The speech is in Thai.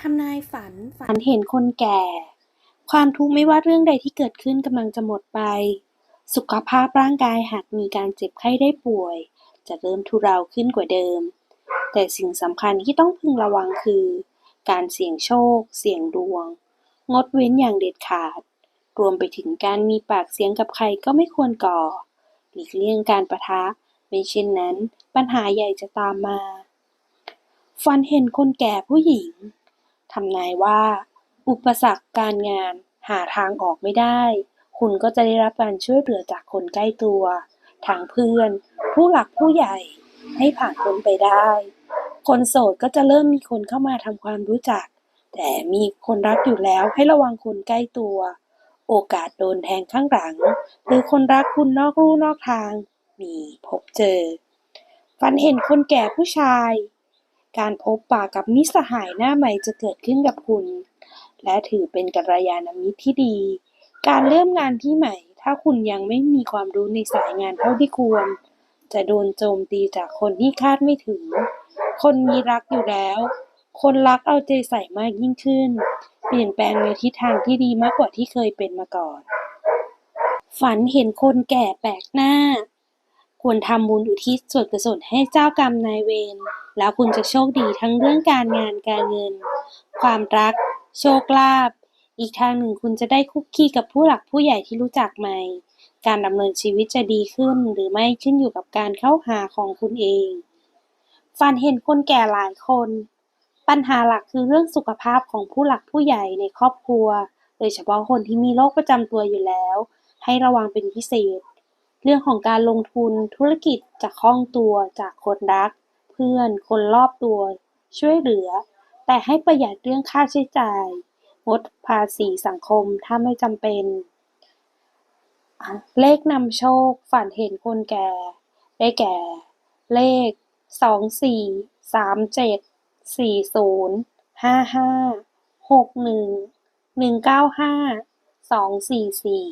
ทำนายฝันฝันเห็นคนแก่ ความทุกข์ไม่ว่าเรื่องใดที่เกิดขึ้นกำลังจะหมดไป สุขภาพร่างกายหากมีการเจ็บไข้ได้ป่วย จะเริ่มทุเราขึ้นกว่าเดิม แต่สิ่งสำคัญที่ต้องพึงระวังคือ การเสี่ยงโชค เสี่ยงดวง งดเว้นอย่างเด็ดขาด รวมไปถึงการมีปากเสียงกับใครก็ไม่ควรก่อ หลีกเลี่ยงการประทะไม่เช่นนั้นปัญหาใหญ่จะตามมาฝันเห็นคนแก่ผู้หญิงำนายว่า อุปสรรคการงานหาทางออกไม่ได้ คุณก็จะได้รับการช่วยเหลือจากคนใกล้ตัวทั้งเพื่อน ผู้หลักผู้ใหญ่ให้ผ่านพ้นไปได้ คนโสดก็จะเริ่มมีคนเข้ามาทำความรู้จัก แต่มีคนรักอยู่แล้วให้ระวังคนใกล้ตัว โอกาสโดนแทงข้างหลัง หรือคนรักคุณนอกลู่นอกทาง มีพบเจอ ฝันเห็นคนแก่ผู้ชาย การพบปะกับมิตรสหายหน้าใหม่จะเกิดขึ้นกับคุณ และถือเป็นกัลยาณมิตรที่ดี การเริ่มงานที่ใหม่ ถ้าคุณยังไม่มีความรู้ในสายงานเท่าที่ควร จะโดนโจมตีจากคนที่คาดไม่ถึง คนมีรักอยู่แล้ว คนรักเอาใจใส่มากยิ่งขึ้น เปลี่ยนแปลงในทิศทางที่ดีมากกว่าที่เคยเป็นมาก่อน ฝันเห็นคนแก่แปลกหน้า ควรทำบุญอุทิศส่วนกุศลให้เจ้ากรรมนายเวร แล้วคุณจะโชคดีทั้งเรื่องการงานการเงิน ความรัก โชคลาภ อีกทางหนึ่งคุณจะได้คุกคีกับผู้หลักผู้ใหญ่ที่รู้จักใหม่ การดำเนินชีวิตจะดีขึ้นหรือไม่ขึ้นอยู่กับการเข้าหาของคุณเองฝันเห็นคนแก่หลายคน ปัญหาหลักคือเรื่องสุขภาพของผู้หลักผู้ใหญ่ในครอบครัว โดยเฉพาะคนที่มีโรคประจำตัวอยู่แล้ว ให้ระวังเป็นพิเศษ เรื่องของการลงทุนธุรกิจจะคล้องตัวจากคนรัก เพื่อนคนรอบตัว ช่วยเหลือ แต่ให้ประหยัดเรื่องค่าใช้จ่าย งดภาษีสังคมถ้าไม่จำเป็น เลขนำโชคฝันเห็นคนแก่ ได้แก่ เลขสองสี่สามเจ็ดสี่ศูนย์ห้าห้าหกหนึ่งหนึ่งเก้าห้าสองสี่สี่